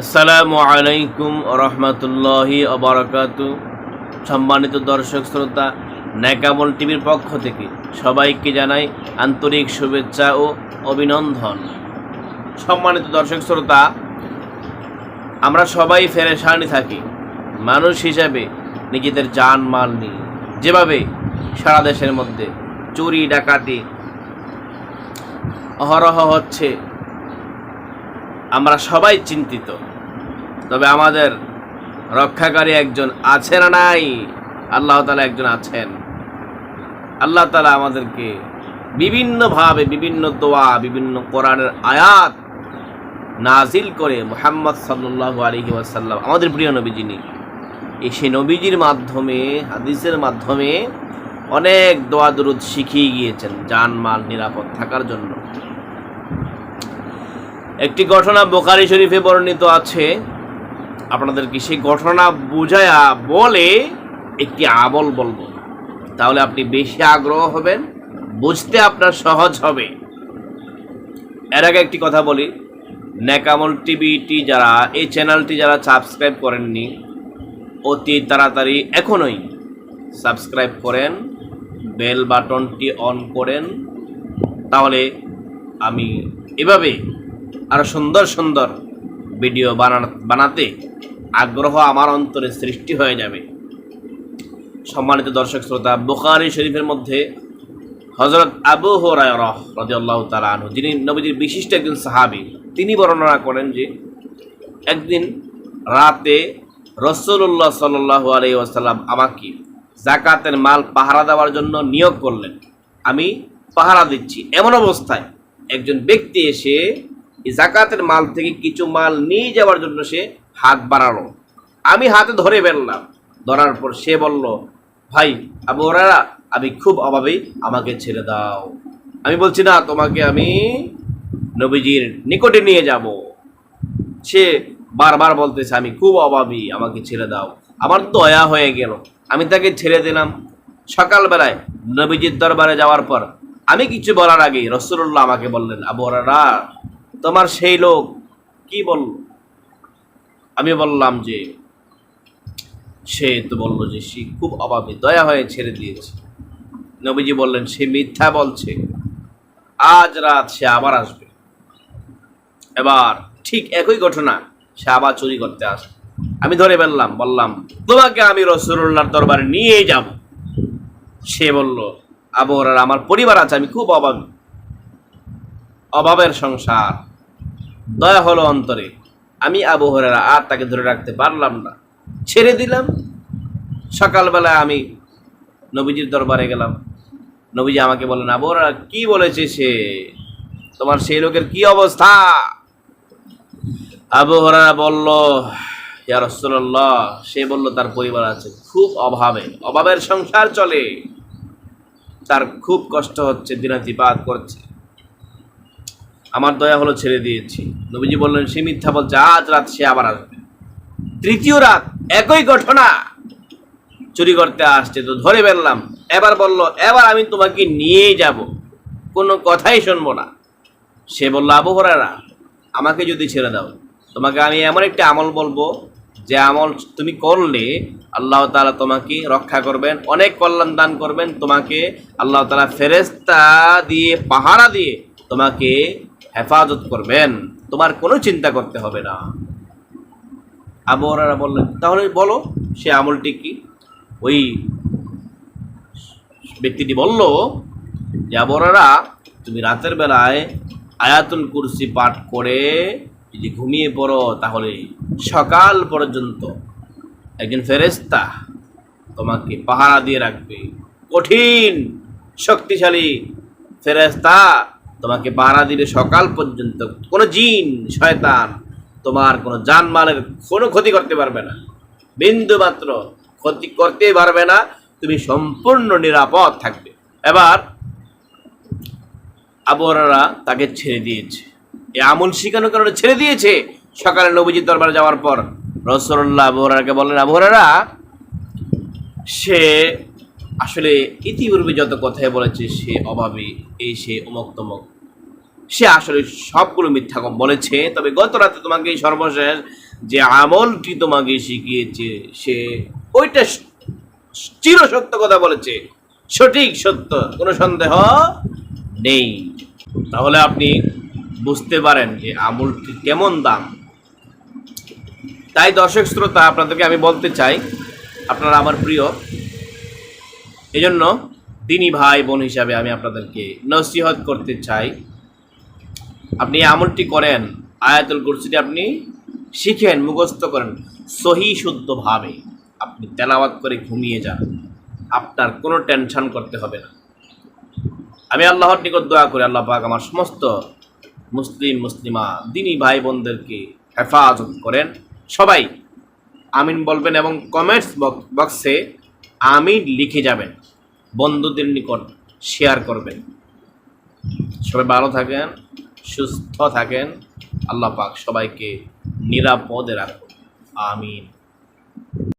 আসসালামু আলাইকুম রহমতুল্লাহি অবরাকাত সম্মানিত দর্শক, শ্রোতা, ন্যাকামল টিভির পক্ষ থেকে সবাইকে জানাই আন্তরিক শুভেচ্ছা ও অভিনন্দন। সম্মানিত দর্শক, শ্রোতা, আমরা সবাই ফেরেশানি থাকি। মানুষ হিসাবে নিজেদের জান মাল নিয়ে যেভাবে সারা দেশের মধ্যে চুরি, ডাকাতি, অহরহ হচ্ছে আমরা সবাই চিন্তিত। তবে আমাদের রক্ষাকারী একজন আছে না নাই? আল্লাহ তালা একজন আছেন। আল্লাহ তালা আমাদেরকে বিভিন্নভাবে বিভিন্ন দোয়া, বিভিন্ন কোরআনের আয়াত নাজিল করে মোহাম্মদ সাল্লাহ আলহি ওয়াসাল্লাম, আমাদের প্রিয় নবী যিনি এই সেই নবীজির মাধ্যমে, হাদিসের মাধ্যমে অনেক দোয়া দরুদ শিখিয়ে গিয়েছেন জানমাল নিরাপদ থাকার জন্য। একটি ঘটনা বোকারি শরীফে বর্ণিত আছে। আপনাদেরকে সেই ঘটনা বুঝায়া বলে একটি আমল বলব? তাহলে আপনি বেশি আগ্রহ হবেন, বুঝতে আপনার সহজ হবে। এর আগে একটি কথা বলি, ন্যাকামল টিভিটি যারা, এই চ্যানেলটি যারা সাবস্ক্রাইব করেননি, অতি তাড়াতাড়ি এখনই সাবস্ক্রাইব করেন, বেল বাটনটি অন করেন। তাহলে আমি এভাবে আরও সুন্দর সুন্দর ভিডিও বানাতে আগ্রহ আমার অন্তরে সৃষ্টি হয়ে যাবে। সম্মানিত দর্শক শ্রোতা, বুখারি শরীফের মধ্যে হজরত আবু হরায় রহ রাজিয়াল্লাহ তালানহ যিনি নবীজির বিশিষ্ট একজন সাহাবি, তিনি বর্ণনা করেন যে একদিন রাতে রসুল্লাহ সাল্লাহ আলাই আসাল্লাম আমাকে জাকাতের মাল পাহারা দেওয়ার জন্য নিয়োগ করলেন। আমি পাহারা দিচ্ছি। এমন অবস্থায় একজন ব্যক্তি এসে জাকাতের মাল থেকে কিছু মাল নিয়ে যাওয়ার জন্য সে হাত বাড়ালো। আমি হাতে ধরে ফেললাম। ধরার পর সে বলল, ভাই, আবু ওরারা আমি খুব অভাবে আমাকে ছেড়ে দাও। আমি বলছি, না, তোমাকে আমি নবীজির নিকটে নিয়ে যাব। সে বারবার বলতেছে, আমি খুব অভাবী, আমাকে ছেড়ে দাও। আমার দয়া হয়ে গেল। আমি তাকে ছেড়ে দিলাম। সকালবেলায় নবীজির দরবারে যাওয়ার পর আমি কিছু বলার আগে রসুল্লাহ আমাকে বললেন, আবু ওরারা তোমার সেই লোক কি বলল? আমি বললাম যে, সে তো বলল যে সে খুব অভাবে দয়া হয়ে ছেড়ে দিয়েছে। নবীজি বললেন, সে মিথ্যা বলছে। আজ রাত সে আবার আসবে। এবার ঠিক একই ঘটনা সে আবার চুরি করতে আসবে। আমি ধরে ফেললাম, বললাম, তোমাকে আমি রসুল্লাহর দরবারে নিয়ে যাব। সে বলল আবহাওয়ার আমার পরিবার আছে, আমি খুব অভাবী। অভাবের সংসার দয়া হলো অন্তরে। আমি আবহাওয়ার আর তাকে ধরে রাখতে পারলাম না। ছেড়ে দিলাম। সকালবেলা আমি নবীজির দরবারে গেলাম। নবীজি আমাকে বললেন আবহাওয়ারা কি বলেছে সে? তোমার সেই লোকের কি অবস্থা? আবহাওয়ারা বলল, ইয়া রসুল্লাহ সে বলল, তার পরিবার আছে খুব অভাবে। অভাবের সংসার চলে। তার খুব কষ্ট হচ্ছে, দিনাতিপাত করছে। আমার দয়া হলো ছেড়ে দিয়েছি। নবীজি বললেন, সে মিথ্যা বলছে, আজ রাত সে আবার আসবে। তৃতীয় রাত, একই ঘটনা। চুরি করতে আসছে তো ধরে ফেললাম। এবার বলল, এবার আমি তোমাকে নিয়ে যাব। কোনো কথাই শুনব না। সে বলল আবহাওয়ারা আমাকে যদি ছেড়ে দাও, তোমাকে আমি এমন একটা আমল বলব, যে আমল তুমি করলে আল্লাহ তালা তোমাকে রক্ষা করবেন, অনেক কল্যাণ দান করবেন, তোমাকে আল্লাহ তালা ফেরেস্তা দিয়ে, পাহারা দিয়ে তোমাকে হেফাজত করবেন। তোমার কোনো চিন্তা করতে হবে না। আবহাওয়ারা বললেন, তাহলে বলো, সে আমলটি কি? ওই ব্যক্তিটি বলল, যে আবহাওয়ারা তুমি রাতের বেলায় আয়াতুল কুরসি পাঠ করে যদি ঘুমিয়ে পড়ো, তাহলে সকাল পর্যন্ত একজন ফেরেস্তা তোমাকে পাহারা দিয়ে রাখবে। কঠিন, শক্তিশালী ফেরেস্তা তোমাকে পাহারা দিবে সকাল পর্যন্ত। কোনো জিন, শয়তান তোমার কোনো জানমালের কোনো ক্ষতি করতে পারবে না। বিন্দু মাত্র ক্ষতি করতে পারবে না, তুমি সম্পূর্ণ নিরাপদ থাকবে। এবার আবহাওয়ারা তাকে ছেড়ে দিয়েছে। এ আমল শিখানোর কারণে ছেড়ে দিয়েছে। সকালে নবীজির দরবারে যাওয়ার পর রসল্লাহ আবহাওয়ারাকে বললেন আবহাওয়ারা সে আসলে ইতিপূর্বে যত কথাই বলেছে, সে অভাবে, এই সে অমক তমক সে আসলে সবগুলো মিথ্যা বলেছে, তবে গত রাতে তোমাকে সর্বশেষ যে আমলটি তোমাকে শিখিয়েছে, সে ওইটা চির সত্য কথা বলেছে। সঠিক সত্য, কোনো সন্দেহ নেই। তাহলে আপনি বুঝতে পারেন যে আমলটি কেমন দাম। তাই দর্শক শ্রোতা, আপনাদেরকে আমি বলতে চাই, আপনারা আমার প্রিয় এজন্য দিনী ভাই বোন হিসাবে আমি আপনাদেরকে নসিহত করতে চাই। আপনি আমলটি করেন, আয়াতুল কুরসিটি আপনি শিখেন, মুখস্থ করেন, সহি শুদ্ধভাবে আপনি তেলাওয়াত করে ঘুমিয়ে যান। আপনার কোনো টেনশন করতে হবে না। আমি আল্লাহর নিকট দোয়া করি, আল্লাহ পাক আমার সমস্ত মুসলিম, মুসলিমা, দিনী ভাই বোনদেরকে হেফাজত করেন। সবাই আমিন বলবেন এবং কমেন্টস বক্সে আমিন লিখে যাবেন। বন্ধুদের নিকট শেয়ার করবেন। সবাই ভালো থাকেন, সুস্থ থাকেন। আল্লাহ পাক সবাইকে নিরাপদে রাখুন। আমিন।